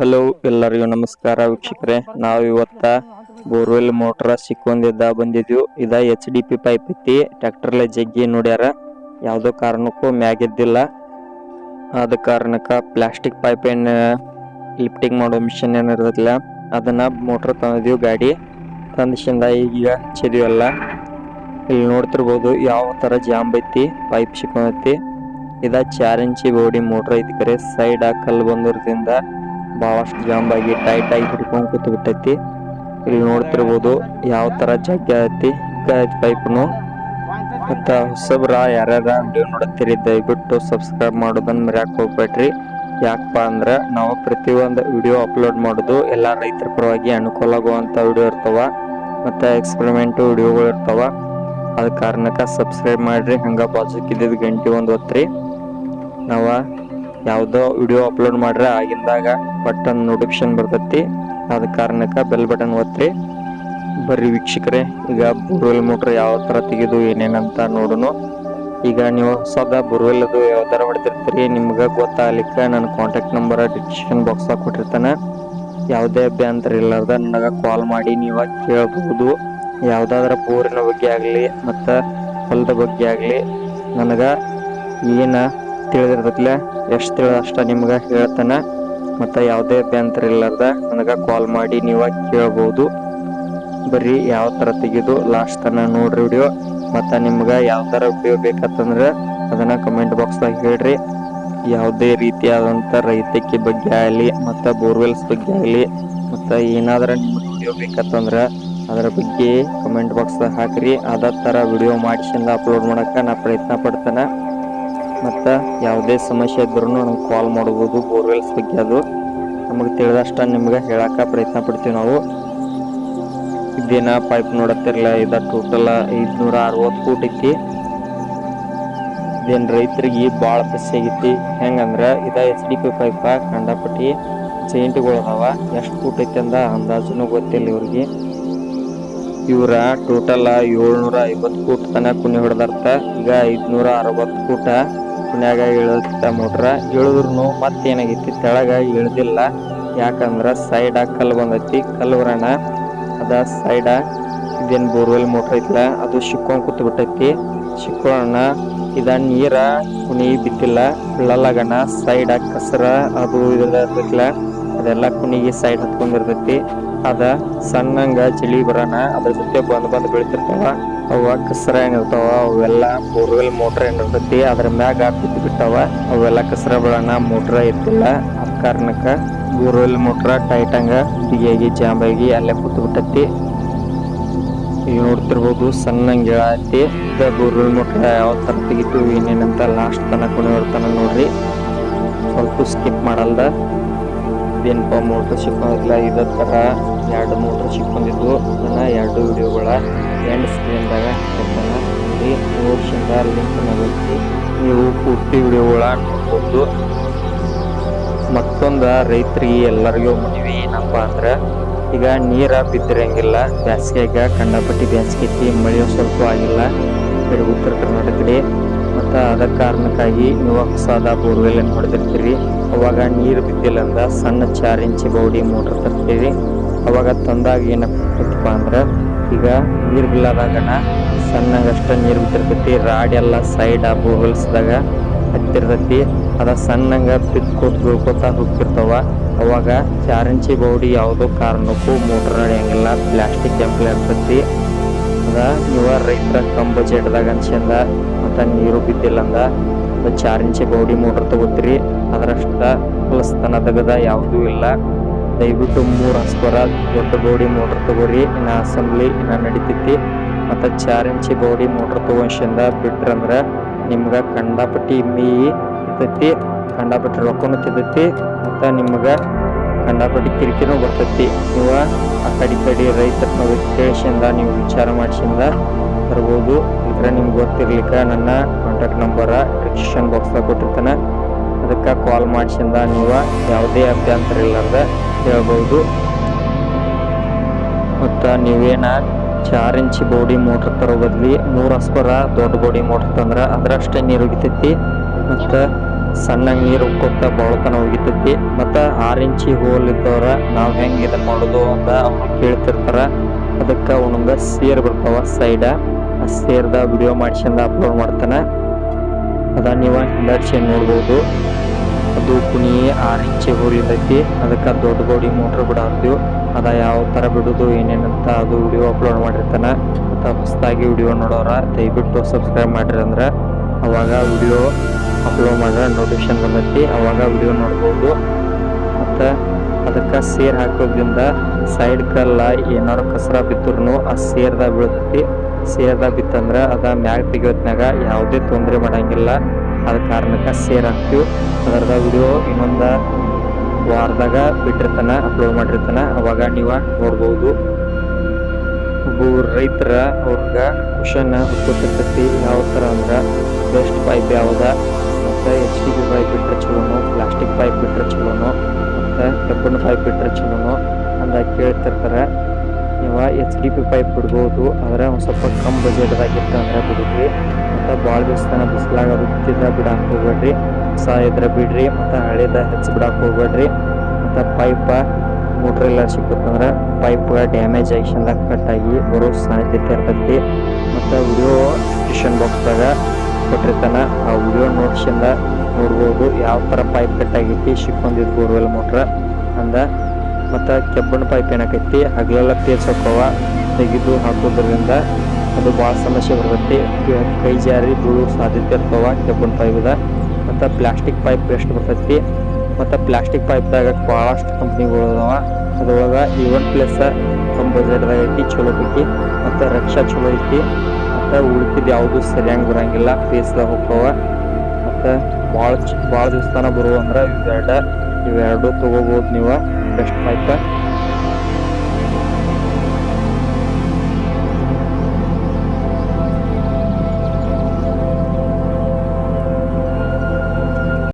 Hello, ಎಲ್ಲರಿಗೂ ನಮಸ್ಕಾರ ವೀಕ್ಷಕರೇ. ನಾವು ಇವತ್ತ ಬೋರ್ವೆಲ್ ಮೋಟರ್ ಸಿಕ್ಕೊಂದಿದ್ದ ಬಂದಿದ್ವು. ಇದ ಎಚ್ ಡಿ ಪಿ ಪೈಪ್ ಐತಿ. ಟ್ರ್ಯಾಕ್ಟರ್ಲೆ ಜಗ್ಗಿ ನೋಡ್ಯಾರ. ಯಾವುದೋ ಕಾರಣಕ್ಕೂ ಮ್ಯಾಗಿದ್ದಿಲ್ಲ. ಆದ ಕಾರಣಕ್ಕ ಪ್ಲಾಸ್ಟಿಕ್ ಪೈಪ್ ಏನ್ ಲಿಫ್ಟಿಂಗ್ ಮಾಡೋ ಮಿಷನ್ ಏನ್ ಇರೋದಿಲ್ಲ. ಅದನ್ನ ಮೋಟ್ರ್ ತಂದಿದ್ವಿ ಗಾಡಿ. ತಂದಿಸಿಂದ ಈಗ ಹಚ್ಚಿದ್ವಿ ಇಲ್ಲಿ ನೋಡ್ತಿರ್ಬೋದು ಯಾವ ತರ ಜಾಮ್ ಐತಿ ಪೈಪ್ ಸಿಕ್ಕೊಂಡೈತಿ. ಇದ ಚಾರ್ ಇಂಚಿ ಬೋಡಿ ಮೋಟ್ರ್ ಐತಿ ಕರೆ. ಸೈಡ್ ಕಲ್ಲು ಬಂದಿರೋದ್ರಿಂದ ಬಹಳಷ್ಟು ಜಾಂಬ್ ಆಗಿ ಟೈಟ್ ಆಗಿ ಹಿಡ್ಕೊಂಡ್ ಕೂತ್ ಬಿಟ್ಟೈತಿ ಇಲ್ಲಿ ನೋಡ್ತಿರ್ಬೋದು ಯಾವ ತರ ಜಗ್ಗಿ ಐತಿ. ಪೈಪ್ನು ಮತ್ತ ಹೊಸಬ್ರ ಯಾರ್ಯಾರ ವಿಡಿಯೋ ನೋಡತ್ತೀರಿ, ದಯವಿಟ್ಟು ಸಬ್ಸ್ಕ್ರೈಬ್ ಮಾಡೋದನ್ನ ಮರ್ಯಾಕ್ ಹೋಗ್ಬೇಡ್ರಿ. ಯಾಕಪ್ಪ ಅಂದ್ರೆ ನಾವು ಪ್ರತಿಯೊಂದು ವಿಡಿಯೋ ಅಪ್ಲೋಡ್ ಮಾಡೋದು ಎಲ್ಲ ರೈತರ ಪರವಾಗಿ ಅನುಕೂಲ ಆಗುವಂತ ವಿಡಿಯೋ ಇರ್ತಾವ. ಮತ್ತು ಎಕ್ಸ್ಪರಿಮೆಂಟು ವಿಡಿಯೋಗಳು ಇರ್ತಾವ. ಅದ ಕಾರಣಕ್ಕೆ ಸಬ್ಸ್ಕ್ರೈಬ್ ಮಾಡ್ರಿ. ಹಂಗ ಬಾಜುಕಿದ್ದಿದ್ದು ಗಂಟೆ ಒಂದ್ ಒತ್ತ್ರಿ ನಾವ ಯಾವ್ದೋ ವಿಡಿಯೋ ಅಪ್ಲೋಡ್ ಮಾಡ್ರೆ ಆಗಿಂದಾಗ ಬಟನ್ ನೋಟಿಫಿಕೇಶನ್ ಬರ್ತೈತಿ. ಅದ ಕಾರಣಕ್ಕೆ ಬೆಲ್ ಬಟನ್ ಒತ್ತಿರಿ ಬರ್ರಿ ವೀಕ್ಷಕರೇ, ಈಗ ಬೋರ್ವೆಲ್ ಮೋಟ್ರ್ ಯಾವ ತರ ತೆಗೆದು ಏನೇನಂತ ನೋಡೋಣ ಈಗ ನೀವು ಸದಾ ಬೋರ್ವೆಲ್ ಅದು ಯಾವ ಥರ ಹೊಡೆದಿರ್ತೀರಿ ನಿಮ್ಗೆ ಗೊತ್ತಾಗಲಿಕ್ಕೆ ನನ್ನ ಕಾಂಟ್ಯಾಕ್ಟ್ ನಂಬರ್ ಡಿಸ್ಕ್ರಿಪ್ಷನ್ ಬಾಕ್ಸ್ ಕೊಟ್ಟಿರ್ತಾನೆ. ಯಾವುದೇ ಅಭ್ಯಂತರ ಇಲ್ಲಾರ್ದ ನನಗೆ ಕಾಲ್ ಮಾಡಿ ನೀವು ಕೇಳಬಹುದು. ಯಾವುದಾದ್ರ ಬೋರಿನ ಬಗ್ಗೆ ಆಗಲಿ ಮತ್ತು ಹೊಲದ ಬಗ್ಗೆ ಆಗಲಿ, ನನಗೆ ಏನ ತಿಳಿದಿರ್ತೈತ್ಲೆ? ಎಷ್ಟು ತಿಳಿದ ಅಷ್ಟ ನಿಮ್ಗೆ ಹೇಳ್ತಾನೆ. ಮತ್ತು ಯಾವುದೇ ಅಭ್ಯಂತರ ಇಲ್ಲಾರ್ದ ನನಗೆ ಕಾಲ್ ಮಾಡಿ ನೀವು ಕೇಳ್ಬೋದು. ಬರ್ರಿ, ಯಾವ ಥರ ತೆಗೆದು ಲಾಸ್ಟ್ ತನಕ ನೋಡ್ರಿ ವಿಡಿಯೋ ಮತ್ತು ನಿಮ್ಗೆ ಯಾವ ಥರ ವಿಡಿಯೋ ಬೇಕಂತಂದ್ರೆ ಅದನ್ನು ಕಮೆಂಟ್ ಬಾಕ್ಸ್ದಾಗ ಹೇಳ್ರಿ. ಯಾವುದೇ ರೀತಿಯಾದಂಥ ರೈತಕ್ಕೆ ಬಗ್ಗೆ ಆಗಲಿ, ಮತ್ತು ಬೋರ್ವೆಲ್ಸ್ ಬಗ್ಗೆ ಆಗಲಿ, ಮತ್ತು ಏನಾದರೂ ನಿಮ್ಗೆ ವಿಡಿಯೋ ಬೇಕಂತಂದ್ರೆ ಅದರ ಬಗ್ಗೆ ಕಮೆಂಟ್ ಬಾಕ್ಸ್ದಾಗ ಹಾಕ್ರಿ. ಅದ ಥರ ವಿಡಿಯೋ ಮಾಡಿಸಿಂದ ಅಪ್ಲೋಡ್ ಮಾಡೋಕ್ಕೆ ನಾನು ಪ್ರಯತ್ನ ಪಡ್ತೇನೆ. ಮತ್ತ ಯಾವುದೇ ಸಮಸ್ಯೆ ಇದ್ರೂ ನಮ್ಗೆ ಕಾಲ್ ಮಾಡಬಹುದು ಬೋರ್ವೆಲ್ಸ್ ಬಗ್ಗೆ ಅದು. ನಮಗೆ ತಿಳಿದಷ್ಟು ನಿಮ್ಗೆ ಹೇಳಕ ಪ್ರಯತ್ನ ಪಡ್ತೀವಿ ನಾವು. ಇದೇನ ಪೈಪ್ ನೋಡತ್ತಿರಲ್ಲ ಇದ ಟೋಟಲ್ ಐದ್ನೂರ ಅರವತ್ತು ಫೂಟ್ ಐತಿ. ಇದೇನ್ ರೈತರಿಗೆ ಭಾಳ ಬಸ್ಸಿ ಆಗೈತಿ ಹೆಂಗಂದ್ರ ಇದ ಎಚ್ ಡಿ ಪಿ ಪೈಪ ಕಂಡಪಟ್ಟಿ ಜೈಂಟ್ಗಳು ಅದಾವ. ಎಷ್ಟು ಫೂಟ್ ಐತಿ ಅಂದ ಅಂದಾಜುನು ಗೊತ್ತಿಲ್ಲ ಇವ್ರಿಗೆ. ಇವರ ಟೋಟಲ್ ಏಳ್ನೂರ ಐವತ್ತು ಫೂಟ್ ತನಕ ಕುಣಿ ಹೊಡೆದಾರ್ತ ಈಗ ಐದ್ನೂರ ಅರವತ್ತು ಫೂಟ ಕುಣ್ಯಾಗ ಇಳತ್ತ ಮೋಟ್ರ ಇಳಿದ್ರು ಮತ್ತೆ ಏನಾಗೈತಿ ತೆಳಗ ಇಳ್ದಿಲ್ಲ. ಯಾಕಂದ್ರ ಸೈಡ್ ಕಲ್ಲು ಬಂದೈತಿ. ಕಲ್ಲು ಬರೋಣ ಅದ ಸೈಡ ಇದೇನು ಬೋರ್ವೆಲ್ ಮೋಟ್ರ್ ಐತಿಲ್ಲ ಅದು ಸಿಕ್ಕೊಂಡು ಕೂತ್ ಬಿಟ್ಟೈತಿ. ಸಿಕ್ಕೋಣ ಇದ ನೀರ ಕುಣಿ ಬಿದ್ದಿಲ್ಲ. ಬೀಳಲ್ಲಗನ ಸೈಡ್ ಕಸರ ಅದು ಇರ್ತೈತ್ಲ ಅದೆಲ್ಲ ಕುಣಿಗೆ ಸೈಡ್ ಹತ್ಕೊಂಡಿರ್ತೈತಿ. ಅದ ಸಣ್ಣಂಗ ಚಳಿ ಬರೋಣ ಅದ್ರ ಜೊತೆ ಬಂದ್ ಬಂದ್ ಬೀಳ್ತಿರ್ತಾವ. ಅವ ಕಸರ ಏನಿರ್ತಾವ ಅವೆಲ್ಲ ಬೋರ್ವೆಲ್ ಮೋಟ್ರ್ ಏನಿರ್ತೈತಿ ಅದ್ರ ಮ್ಯಾಗ ಬಿದ್ದು ಬಿಟ್ಟಾವ. ಅವೆಲ್ಲ ಕಸರ ಬೀಳೋಣ ಮೋಟ್ರ ಇರ್ತಿಲ್ಲ ಆ ಕಾರಣಕ್ಕ ಬೋರ್ವೆಲ್ ಮೋಟ್ರ ಟೈಟ್ ಹಂಗ ಬಿಗಿಯಾಗಿ ಜಾಮ್ ಆಗಿ ಅಲ್ಲೇ ಕುತ್ತು ಬಿಟ್ಟತಿ. ಈಗ ನೋಡ್ತಿರ್ಬೋದು, ಸಣ್ಣಂಗ ಐತಿ. ಇದ ಬೋರ್ವೆಲ್ ಮೋಟ್ರ ಯಾವ ತರ ತೆಗಿತು ಏನೇನಂತ ಲಾಸ್ಟ್ ತನಕ ಕೊನೆವರ್ತಾನ ನೋಡ್ರಿ. ಸ್ವಲ್ಪ ಸ್ಕಿಪ್ ಮಾಡಲ್ದ. ಇದೇನಪ್ಪ ಮೋಟ್ರ್ ಸಿಕ್ಕೋದಿಲ್ಲ ಇದೇ ತರ ಎರಡು ಮೋಟ್ರ್ ಸಿಕ್ಕೊಂಡಿದ್ವು ಅದನ್ನ ಎರಡು ವಿಡಿಯೋಗಳ ಎಂಡ್ ಸ್ಕ್ರೀನ್ದಾಗ ಕೊಡ್ತಾನೆ. ಲಿಂಕ್ ನಗೈತಿ ನೀವು ಪೂರ್ತಿ ವಿಡಿಯೋಗಳ ನೋಡ್ಬೋದು ಮತ್ತೊಂದು ರೈತರಿಗೆ ಎಲ್ಲರಿಗೂ ಮನವಿ ಏನಪ್ಪ ಅಂದ್ರೆ, ಈಗ ನೀರ ಬಿದ್ದಿರಂಗಿಲ್ಲ, ಬ್ಯಾಸಿಗೆಗ ಕಂಡಪಟ್ಟಿ ಬ್ಯಾಸಿಗೆ ಐತಿ ಮಳೆ ಸ್ವಲ್ಪ ಆಗಿಲ್ಲ. ಉತ್ತರ ಕರ್ನಾಟಕ ಕಡೆ ಮತ್ತು ಅದ ಕಾರಣಕ್ಕಾಗಿ ನೀವು ಹೊಸದ ಬೋರ್ವೆಲ್ ಹೊಡೆದಿರ್ತೀರಿ. ಅವಾಗ ನೀರು ಬಿದ್ದಿಲ್ಲ ಅಂದ ಸಣ್ಣ ಚಾರ್ ಇಂಚಿ ಬೌಡಿ ಮೋಟ್ರ್ ತರ್ತೀರಿ. ಅವಾಗ ತಂದಾಗ ಏನಪ್ಪ ಅಂದ್ರೆ ಈಗ ನೀರು ಬಿಲ್ಲದಾಗಣ ಸಣ್ಣಗಷ್ಟ ನೀರು ಬಿದ್ದಿರ್ತೈತಿ ರಾಡ್ ಎಲ್ಲ ಸೈಡ್ ಬೋರ್ವೆಲ್ಸ್ದಾಗ ಹತ್ತಿರ್ತೈತಿ. ಅದ ಸಣ್ಣಂಗ ಬಿದ್ಕೋತ ಬೀಳ್ಕೋತ ಹೋಗ್ತಿರ್ತಾವ. ಅವಾಗ ಚಾರ್ ಇಂಚಿ ಬೌಡಿ ಯಾವುದೋ ಕಾರಣಕ್ಕೂ ಮೋಟ್ರ್ ನಡೆಯಂಗಿಲ್ಲ. ಪ್ಲಾಸ್ಟಿಕ್ ಎಂಪ್ಲ ಇರ್ತೈತಿ. ಅದ ನೀವ ರೈತರ ಕಮ್ ಬಜೆಟ್ದಾಗ ಅನ್ಸ್ಯಂದ ಮತ್ತ ನೀರು ಬಿದ್ದಿಲ್ಲ ಅಂದ ಚಾರ್ ಇಂಚಿ ಬೌಡಿ ಮೋಟರ್ ತಗೋತೀರಿ, ಅದರಷ್ಟ ಪ್ಲಸ್ ತನ ತೆಗದ ಯಾವುದೂ ಇಲ್ಲ. ದಯವಿಟ್ಟು ಮೂರು ಹಸ್ಪರ ದೊಡ್ಡ ಬೌಡಿ ಮೋಟರ್ ತಗೋರಿ, ಇನ್ನ ಅಸೆಂಬ್ಲಿ ಇನ್ನ ನಡಿತೈತಿ. ಮತ್ತ ಚಾರ್ ಇಂಚಿ ಗೌಡಿ ಮೋಟರ್ ತಗೊಂಡ್ಸಿಂದ ಬಿಟ್ರಂದ್ರೆ ನಿಮ್ಗ ಕಂಡಾಪಟ್ಟಿ ಮೀ ಇರ್ತೈತಿ, ಕಂಡಾಪಟ್ಟಿ ರೊಕ್ಕನು ತಿದ್ದೈತಿ, ಮತ್ತ ನಿಮ್ಗ ಕಂಡಾಪಟ್ಟಿ ಕಿರಿಕಿರಿನೂ ಬರ್ತೈತಿ. ನೀವು ಆ ಕಡೆ ಕಡೆ ರೈತರ ಕೇಳಿಸಿಂದ ನೀವು ವಿಚಾರ ಮಾಡಿಸಿಂದ ತರ್ಬೋದು ಇದ್ರೆ ನಿಮ್ಗೆ ಗೊತ್ತಿರ್ಲಿಕ್ಕೆ ನನ್ನ ಕಾಂಟ್ಯಾಕ್ಟ್ ನಂಬರ್ ಡಿಸ್ಕ್ರಿಪ್ಷನ್ ಬಾಕ್ಸ್ದಾಗ ಕೊಟ್ಟಿರ್ತಾನೆ. ಅದಕ್ಕೆ ಕಾಲ್ ಮಾಡಿಸಿಂದ ನೀವು ಯಾವುದೇ ಅಭ್ಯಂತರ ಇಲ್ಲಾರ್ದ ಹೇಳ್ಬೋದು. ಮತ್ತು ನೀವೇನ ಚಾರ್ ಇಂಚ್ ಬೋಡಿ ಮೋಟ್ರ್ ತರೋ ಬದ್ಲಿ ಮೂರು ಅಸ್ಪರ ದೊಡ್ಡ ಬೋಡಿ ಮೋಟ್ರ್ ತಂದ್ರೆ ಅದರಷ್ಟೇ ನೀರು ಉಗಿತೈತಿ ಮತ್ತು ಸಣ್ಣಗೆ ನೀರು ಉಕ್ಕೊತ ಬಾಳತನ ಹೋಗಿತೈತಿ. ಮತ್ತು ಆರು ಇಂಚಿ ಹೋಲ್ ಇದ್ದವ್ರ ನಾವು ಹೆಂಗೆ ಇದನ್ನ ಮಾಡೋದು ಅಂತ ಅವ್ರು ಕೇಳ್ತಿರ್ತಾರೆ. ಅದಕ್ಕ ಅವನಂಗ ಸೇರ್ ಬರ್ತಾವ ಸೈಡ. ಆ ಸೇರ್ದ ವಿಡಿಯೋ ಮಾಡಿಸಿಂದ ಅಪ್ಲೋಡ್ ಮಾಡ್ತಾನೆ. ಅದ ನೀವು ಹಿಂದರ್ಸಿ ನೋಡ್ಬೋದು. ಅದು ಕುಣಿ ಆರು ಇಂಚಿ ಹೋಲ್ ಇರ್ತೈತಿ ಅದಕ್ಕ ದೊಡ್ಡ ಗೋಡಿ ಮೋಟ್ರ್ ಬಿಡಾರ್ತೀವಿ ಅದ ಯಾವ ತರ ಬಿಡೋದು ಏನೇನಂತ ಅದು ವಿಡಿಯೋ ಅಪ್ಲೋಡ್ ಮಾಡಿರ್ತಾನೆ. ಮತ್ತು ಹೊಸದಾಗಿ ವಿಡಿಯೋ ನೋಡೋರ ದಯವಿಟ್ಟು ಸಬ್ಸ್ಕ್ರೈಬ್ ಮಾಡ್ರಿ ಅಂದ್ರೆ ಅವಾಗ ವಿಡಿಯೋ ಅಪ್ಲೋಡ್ ಮಾಡಿದ್ರೆ ನೋಟಿಫಿಕೇಶನ್ ಬಂದೈತಿ. ಅವಾಗ ವಿಡಿಯೋ ನೋಡ್ಬೋದು. ಮತ್ತು ಅದಕ್ಕೆ ಸೇರ್ ಹಾಕೋದ್ರಿಂದ ಸೈಡ್ ಕಲ್ಲ ಏನಾರು ಕಸರ ಬಿತ್ತರೂ ಆ ಸೇರ್ದಾಗ ಬೀಳ್ತೈತಿ. ಸೇರ್ದಾಗ ಬಿತ್ತಂದ್ರೆ ಅದ ಮ್ಯಾಗ ತೆಗಿಯೋತ್ನಾಗ ಯಾವುದೇ ತೊಂದರೆ ಮಾಡೋಂಗಿಲ್ಲ. ಅದ ಕಾರಣಕ್ಕೆ ಸೇರ್ ಹಾಕ್ತೀವಿ. ಅದರದ ವಿಡಿಯೋ ಇನ್ನೊಂದು ವಾರದಾಗ ಬಿಟ್ಟಿರ್ತಾನೆ ಅಪ್ಲೋಡ್ ಮಾಡಿರ್ತಾನೆ. ಅವಾಗ ನೀವು ನೋಡ್ಬೋದು. ಒಬ್ಬ ರೈತರ ಅವ್ರಿಗೆ ಕ್ವಶನ್ ಹುಟ್ಟುತ್ತಿರ್ತೈತಿ ಯಾವ ಥರ ಅಂದ್ರೆ ಬೆಸ್ಟ್ ಪೈಪ್ ಯಾವ್ದ ಮತ್ತು ಎಚ್ ಡಿ ಬಿ ಪೈಪ್ ಬಿಟ್ಟರೆ ಚಲೋನು ಪ್ಲಾಸ್ಟಿಕ್ ಪೈಪ್ ಬಿಟ್ಟರೆ ಚಲೋನು, ಮತ್ತು ಕಬ್ಬಿಣ ಪೈಪ್ ಬಿಟ್ಟರೆ ಚಲೋನು ಅಂತ ಕೇಳ್ತಿರ್ತಾರೆ. ನೀವು ಎಚ್ ಡಿ ಪಿ ಪೈಪ್ ಬಿಡ್ಬೋದು, ಆದರೆ ಒಂದು ಸ್ವಲ್ಪ ಕಮ್ ಬಜೆಟ್ದಾಗ ಇತ್ತಂದ್ರೆ ಬಿಡ್ರಿ. ಮತ್ತು ಭಾಳ ದಿವಸ ತನಕ ಬಿಸಿಲಾಗ ಬಿಟ್ಟಿದ್ರೆ ಬಿಡಕ್ಕೆ ಹೋಗ್ಬೇಡ್ರಿ. ಹೊಸ ಇದ್ರೆ ಬಿಡ್ರಿ, ಮತ್ತು ಹಳೇದ ಹೆಚ್ಚು ಬಿಡಕ್ಕೆ ಹೋಗ್ಬೇಡ್ರಿ. ಮತ್ತು ಪೈಪ ಮೋಟ್ರ್ ಎಲ್ಲ ಸಿಕ್ಕತ್ತಂದ್ರೆ ಪೈಪ್ ಡ್ಯಾಮೇಜ್ ಆಕ್ಷನ್ದಾಗ ಕಟ್ ಆಗಿ ಬರೋ ಸಾಧ್ಯತೆ ಇರ್ತೈತಿ. ಮತ್ತು ವಿಡಿಯೋ ಡಿಸ್ಕ್ರಿಪ್ಷನ್ ಬಾಕ್ಸ್ದಾಗ ಕೊಟ್ಟಿರ್ತಾನ ಆ ವಿಡಿಯೋ ನೋಟ್ಸಿಂದ ನೋಡ್ಬೋದು ಯಾವ ಥರ ಪೈಪ್ ಕಟ್ ಆಗೈತಿ ಸಿಕ್ಕೊಂಡಿದ್ದು ಬೋರ್ವೆಲ್ ಮೋಟ್ರ ಅಂದ ಮತ್ತು ಕೆಬ್ಬಣ್ಣ ಪೈಪ್ ಏನಾಕೈತಿ, ಹಗಲೆಲ್ಲ ಹಾಕೋವ ತೆಗೆದು ಹಾಕೋದ್ರಿಂದ ಅದು ಭಾಳ ಸಮಸ್ಯೆ ಬರ್ತೈತಿ. ಕ- ಜಾರಿ ಬೀಳೋ ಸಾಧ್ಯತೆ ಇರ್ತಾವ ಕೆಬ್ಬಣ ಪೈಪ್ದ ಮತ್ತು ಪ್ಲಾಸ್ಟಿಕ್ ಪೈಪ್ ಎಷ್ಟು ಬರ್ತೈತಿ. ಮತ್ತು ಪ್ಲಾಸ್ಟಿಕ್ ಪೈಪ್ದಾಗ ಭಾಳಷ್ಟು ಕಂಪ್ನಿಗಳು ಅದಾವ. ಅದ್ರೊಳಗೆ ಈ ಒನ್ ಪ್ಲಸ್ ಕಮ್ಮಿ ಬಜೆಟ್ದಾಗ ಐತಿ, ಚಲೋ ಐತಿ. ಮತ್ತು ರಕ್ಷಾ ಚಲೋ ಐತಿ. ಮತ್ತು ಉಳಿತಿದ್ ಯಾವುದು ಸರಿಯಾಗಿ ಬರಂಗಿಲ್ಲ. ಫೇಸ್ದಾಗ ಹೋಗ್ತಾವ. ಮತ್ತು ಭಾಳ ಭಾಳ ದಿವಸ ತನಕ ಬರುವ ಅಂದ್ರೆ ಇವೆರಡ, ಇವೆರಡು ತೊಗೋಬೋದು ನೀವು. Best pipe